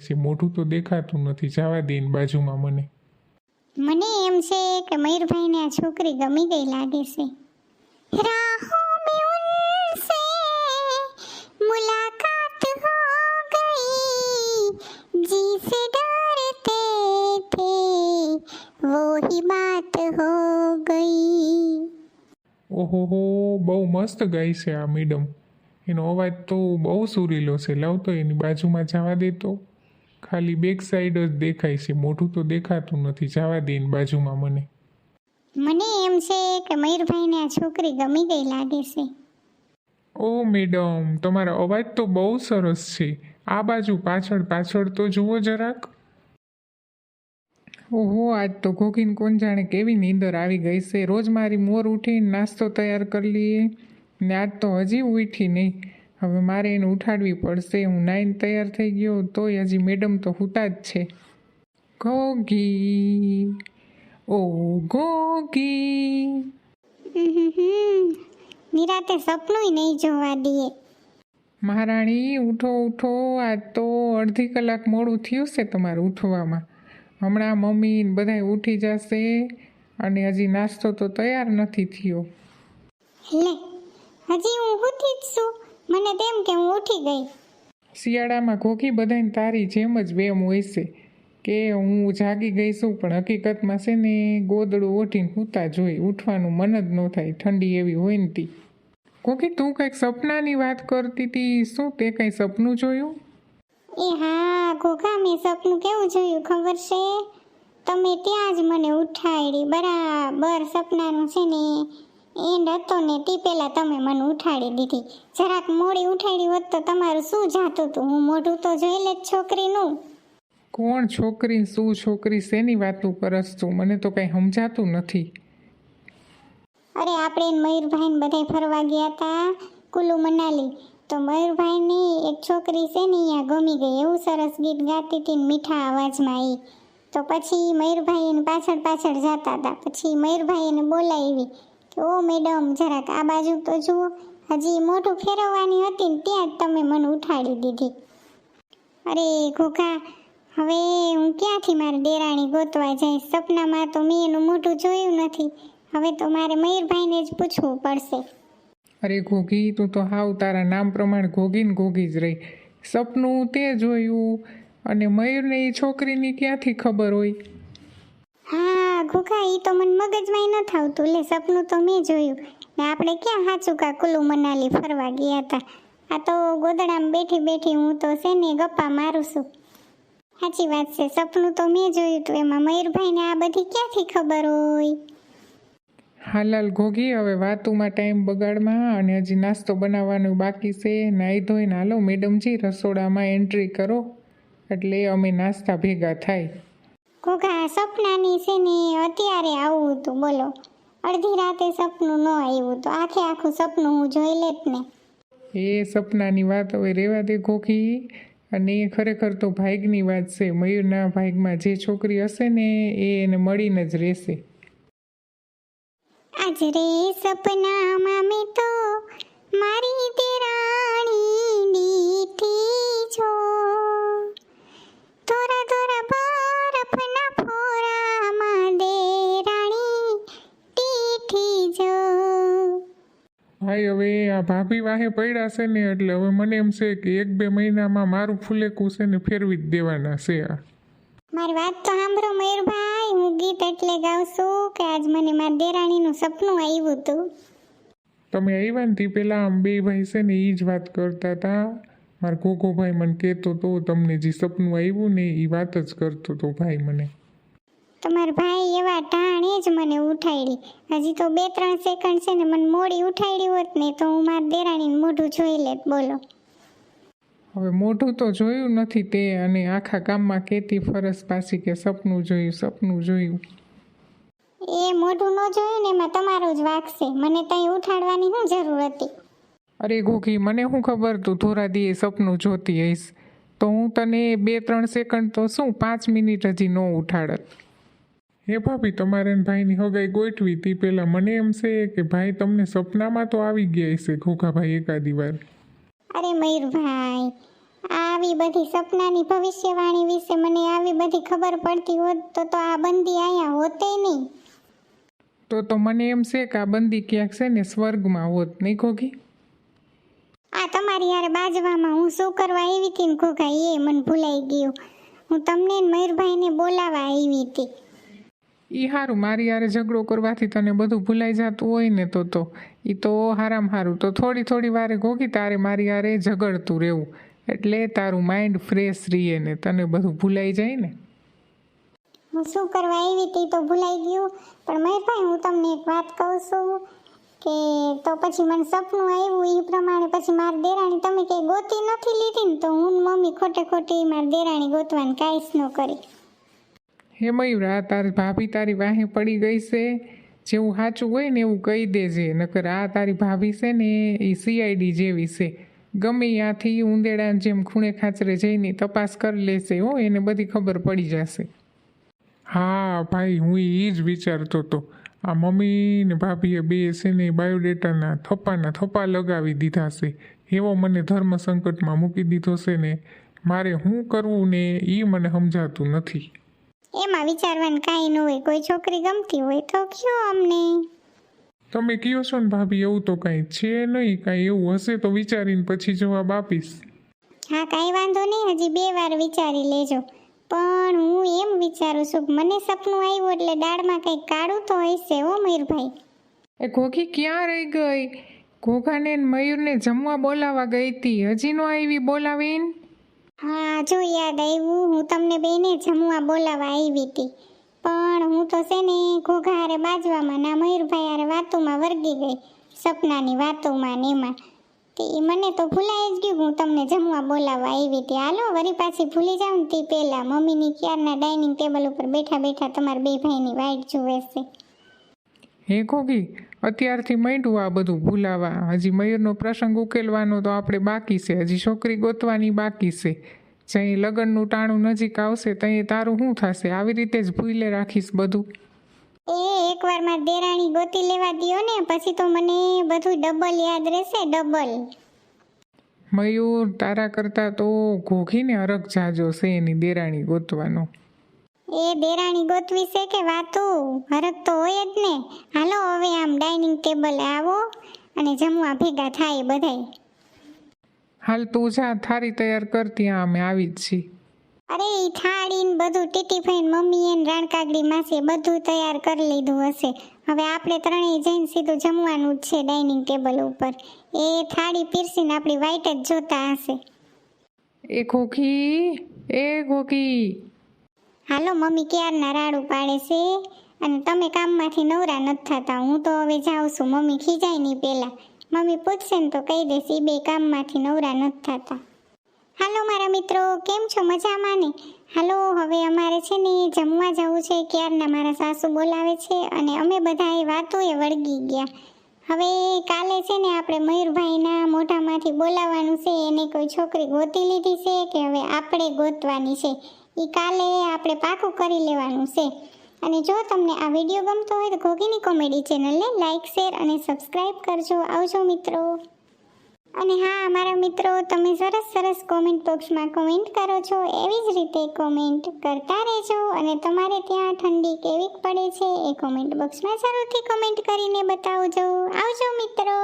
છે મોઢું તો દેખાતું નથી. જવા દે એની બાજુમાં મને. મને એમ છે કે મયુરભાઈને આ છોકરી ગમી ગઈ લાગે છે. મુલાકાત હો ગઈ. જીસે ડરતે ગઈ. ઓહો બહુ મસ્ત ગઈ છે આ મેડમ. એનો અવાજ તો બહુ સુરીલો છે. લાવ તો એની બાજુમાં જવા દેતો ખાલી બેક સાઈડ જ દેખાય છે. મોઢું તો દેખાતું નથી. જવા દે એની બાજુમાં મને. મને એમ છે કે મયુરભાઈને આ છોકરી ગમી ગઈ લાગે છે. ઓ મેડમ તમારો અવાજ તો બહુ સરસ છે. આ બાજુ પાછળ પાછળ તો જુઓ જરાક. ઓહો આજ તો ઘોઘીને કોણ જાણે કેવી નીંદર આવી ગઈ છે. રોજ મારી મોર ઉઠીને નાસ્તો તૈયાર કરી લઈએ ને આજ તો હજી ઉઠી નહીં. હવે મારે એને ઉઠાડવી પડશે. હું નાઈને તૈયાર થઈ ગયો તોય હજી મેડમ તો હુતા જ છે. ઘોઘી. ઓ ઉહુહુ. નિરાતે સપનું નહીં જોવા દઈએ. મહારાણી ઉઠો ઉઠો. આજ તો અડધી કલાક મોડું થયું છે તમારું ઉઠવામાં. હમણાં મમ્મી બધાય ઉઠી જશે અને હજી નાસ્તો તો તૈયાર નથી થયો. લે હજી હું ઉઠી જ છું. મને તેમ કે હું ઉઠી ગઈ. શિયાળામાં ઘોઘી બધાને તારી જેમ જ વેમ હોય છે. કે હું જાગી ગઈ છું પણ હકીકતમાં છે ને ગોદડું ઓઢીને સૂતા જોઈ ઉઠવાનું મન જ ન થાય ઠંડી એવી હોય ને તી. ઘોઘી તું કંઈક સપનાની વાત કરતી હતી શું તે કંઈ સપનું જોયું? એ હા ઘોઘા મેં સપનું કેવું જોયું ખબર છે? તમે ત્યાં જ મને ઉઠાડી બરાબર સપનાનું છે ને. એન્ડ હતો ને તે પહેલાં તમે મને ઉઠાડી દીધી. જરાક મોડી ઉઠાડી હોત તો તમારું શું જાતું હતું હું મોઢું તો જોઈ લે જ છોકરીનું. કોણ છોકરી શું છોકરી શેની વાતું કરસ તું? મને તો કંઈ સમજાતું નથી. અરે આપણે ને બધા ફરવા ગયા હતા કુલુ મનાલી. તો મયુરભાઈની એક છોકરી છે ને અહીંયા ગમી ગઈ. એવું સરસ ગીત ગાતી હતી ને મીઠા અવાજમાં એ તો પછી મયુરભાઈ એને પાછળ પાછળ જતા હતા પછી મયુરભાઈ એને બોલાવી. કે ઓ મેડમ, જરાક આ બાજુ તો જુઓ. હજી મોઢું ફેરવવાની હતી ને ત્યાં જ તમે મને ઉઠાડી દીધી. અરે ઘોઘા, હવે હું ક્યાંથી મારી દેરાણી ગોતવા જઈશ? સપનામાં તો મેં એનું મોઢું જોયું નથી. હવે તો મારે મયુરભાઈને જ પૂછવું પડશે. અરે ઘોઘી, તું તો હાવ તારા નામ પ્રમાણે ઘોઘી ને ઘોઘી જ રહી. સપનું તે જોયું અને મયુરને એ છોકરીની ક્યાંથી ખબર હોય? ઘોઘા એ તો મને મગજમાં ન થાવતું. લે, સપનું તો મેં જોયું. ને આપણે ક્યાં હાચું કા કુલુ મનાલી ફરવા ગયા હતા? આ તો ગોદડામાં બેઠી બેઠી હું તો છે ને ગપ્પા મારું છું. સાચી વાત છે, સપનું તો મેં જોયું હતું એમાં મયુરભાઈને આ બધી ક્યાંથી ખબર હોય? હાલાલ ઘોઘી, હવે વાતુમાં ટાઈમ બગાડમાં અને હજી નાસ્તો બનાવવાનું બાકી છે. નાહી ધોઈને હાલો મેડમજી, રસોડામાં એન્ટ્રી કરો. એટલે અમે નાસ્તા ભેગા થાય. ઘોઘા સપનાની છે ને અત્યારે આવું હતું બોલો. અડધી રાતે સપનું ન આવ્યું તો આખે આખું સપનું હું જોઈ લેત ને. એ સપનાની વાત હવે રહેવા દે ઘોખી અને એ ખરેખર તો ભાગની વાત છે. મયુરના ભાગમાં જે છોકરી હશે ને એ એને મળીને જ રહેશે. આજ રે સપનામાં મેં તો મારી દેરાણી ભાઈ હવે આ ભાભી વાહે પડ્યા છે ને એટલે હવે મને એમ છે કે એક બે મહિનામાં મારું ફૂલેકું છે ને ફેરવી જ દેવાના છે આ. મારી વાત તો સાંભળો મયુરભાઈ હું ગીત એટલે ગાઉં છું કે આજ મને મારા દેરાણીનું સપનું આવ્યું હતું. તમે આવ્યા ને તે પહેલાં આમ બે ભાઈ છે ને એ જ વાત કરતા હતા મારા કોકો ભાઈ મને કહેતો તો તમને જે સપનું આવ્યું ને એ વાત જ કરતો તો ભાઈ મને. તમારા ભાઈ એવા ટાણે જ મને ઉઠાડી હજી તો બે ત્રણ સેકન્ડ છે ને મને મોડી ઉઠાડી હોત ને તો હું મારા દેરાણીને મોઢું જોઈ લેત બોલો. હવે મોઢું તો જોયું નથી તે અને આખા ગામમાં કહેતી ફરસ પાછી કે સપનું જોયું સપનું જોયું. એ મોઢું ન જોયું ને એમાં તમારો જ વાક છે. મને ત્યાં ઉઠાડવાની શું જરૂર હતી? અરે ગોગી મને શું ખબર તું થોડા દીએ સપનું જોતી હઈશ? તો હું તને બે ત્રણ સેકન્ડ તો શું પાંચ મિનિટ હજી ન ઉઠાડત? હે ભાભી તમારે ભાઈની હગાઈ ગોઠવી તી. પહેલાં મને એમ છે કે ભાઈ તમને સપનામાં તો આવી ગયા હશે ઘોઘાભાઈ એકાદી વાર. અરે મયુરભાઈ આવી બધી સપનાની ભવિષ્યવાણી વિશે મને આવી બધી ખબર પડતી હોત તો તો આ બંદી અહીંયા હોતે નહીં. તો તો મને એમ છે કે આ બંદી ક્યાંક છે ને સ્વર્ગમાં હોત નહીં ખોખી આ તમારી યાર બાજવામાં હું શું કરવા આવી હતી ને ખોખા એ મને ભૂલાઈ ગયું. હું તમને ને મયુરભાઈને બોલાવા આવી હતી એ હારું, મારી યારે ઝઘડો કરવાથી તને બધું ભૂલાઈ જતું હોય ને તો તો. એ તો હારામ હારું. તો થોડી થોડી વારે ઘોઘી તારે મારી યારે ઝઘડતું રહેવું. એટલે તારું માઇન્ડ ફ્રેશ રહીએ ને, તને બધું ભૂલાઈ જાય ને. હું શું કરવા આવી હતી તો ભૂલાઈ ગયું. પણ મયુરભાઈ હું તમને એક વાત કહું છું કે તો પછી મને સપનું આવ્યું એ પ્રમાણે પછી મારી દેરાણી તમે કંઈ ગોતી નથી લીધી ને તો હું મમ્મી ખોટે ખોટી મારી દેરાણી ગોતવાની કાંઈ જ ન કરી. હે મયુરા તારી ભાભી તારી વાહે પડી ગઈ છે. જેવું સાચું હોય ને એવું કહી દેજે. નકર આ તારી ભાભી છે ને એ સીઆઈડી જેવી છે. ગમે ત્યાંથી ઉંદેડા જેમ ખૂણે ખાચરે જઈને તપાસ કરી લેશે હો, એને બધી ખબર પડી જશે. હા, ભાઈ, હું એ જ વિચારતો હતો. આ મમ્મી ને ભાભીએ બે છે ને બાયોડેટાના થપ્પાના થપ્પા લગાવી દીધા છે. એવો મને ધર્મ સંકટમાં મૂકી દીધો છે ને. મારે શું કરવું ને એ મને સમજાતું નથી. એમાં વિચારવાનું કાંઈ ન હોય. કોઈ છોકરી ગમતી હોય તો કયો અમને? તમે કહો છો ને ભાભી? એવું તો કાંઈ છે નહીં. કાંઈ એવું હશે તો વિચારીને પછી જવાબ આપીશ. હા કાંઈ વાંધો નહીં. હજી બે વાર વિચારી લેજો. પણ હું એમ વિચારું છું કે મને સપનું આવ્યું એટલે દાળમાં કંઈક કાળું તો હશે હો મયુરભાઈ. એ ઘોઘી ક્યાં રહી ગઈ? ઘોઘાને મયુરને જમવા બોલાવા ગઈ હતી. હજી નો આવી બોલાવીને? હા, જો યાદ આવ્યું, હું તમને બેને જમવા બોલાવા આવી હતી. પણ હું તો છે ને ઘોઘા હારે બાજવામાં ના મયુરભાઈ હારે વાતોમાં વર્ગી ગઈ, સપનાની વાતોમાં ને એમાં. તે મને તો ભૂલાઈ જ ગયું હું તમને જમવા બોલાવવા આવી હતી. હાલો, વળી પાછી ભૂલી જાઉં ને તે પહેલાં. મમ્મીની ક્યારના ડાઇનિંગ ટેબલ ઉપર બેઠા બેઠા તમારા બે ભાઈની વાઈટ જુએ છે. હે ઘોઘી અત્યારથી માંડ્યું આ બધું ભૂલાવા. હજી મયુરનો પ્રસંગ ઉકેલવાનો તો આપણે બાકી છે. હજી છોકરી ગોતવાની બાકી છે. જ્યાં લગ્નનું ટાણું નજીક આવશે ત્યાં તારું શું થશે? આવી રીતે જ ભૂલે રાખીશ બધું. એ એકવારમાં દેરાણી ગોતી લેવા દ્યો ને પછી તો મને બધું ડબલ યાદ રહેશે ડબલ. મયુર તારા કરતાં તો ઘોઘીને અરગ જાજો છે એની દેરાણી ગોતવાનો. એ દેરાણી ગોતવી છે કે વાતું? હરક તો હોય જ ને. હાલો હવે આમ ડાઇનિંગ ટેબલે આવો અને જમવા ભેગા થાય બધાય. હાલ તું જા થારી તૈયાર કર ત્યાં અમે આવી જ છીએ. અરે ઈ થાળી ને બધું ટીટી ફઈને મમ્મી ને રાણકાગડી માસે બધું તૈયાર કરી લીધું હશે. હવે આપણે ત્રણેય જઈને સીધું જમવાનું જ છે ડાઇનિંગ ટેબલ ઉપર. એ થાળી પીરસીને આપણી વાઈટ જ જોતા હશે. એ ખોખી એ ઘોઘી હાલો, મમ્મી ક્યારના રાડું પાડે છે? અને તમે કામમાંથી નવરા નથી થતા. હું તો હવે જાઉં છું. મમ્મી ખીજાય નહીં પહેલાં. મમ્મી પૂછશે ને તો કહી દેશે બે કામમાંથી નવરા નથી થતા. હાલો, મારા મિત્રો, કેમ છો? મજામાં ને? હાલો, હવે અમારે છે ને, જમવા જવું છે. ક્યારના મારા સાસુ બોલાવે છે અને અમે બધા એ વાતોએ વળગી ગયા. હવે કાલે છે ને, આપણે મયુરભાઈના મોઢામાંથી બોલાવવાનું છે. એને કોઈ છોકરી ગોતી લીધી છે કે હવે આપણે ગોતવાની છે? એ કાલે આપણે પાકું કરી લેવાનું છે. અને જો તમને આ વીડિયો ગમતો હોય તો ઘોઘીની કોમેડી ચેનલને લાઇક શેર અને સબસ્ક્રાઇબ કરજો. આવજો મિત્રો. અને હા, મારા મિત્રો, તમે સરસ સરસ કોમેન્ટ બોક્સમાં કોમેન્ટ કરો છો. એવી જ રીતે કોમેન્ટ કરતા રહેજો અને તમારે ત્યાં ઠંડી કેવી પડે છે એ કોમેન્ટ બોક્સમાં જરૂરથી કોમેન્ટ કરીને બતાવજો. આવજો મિત્રો.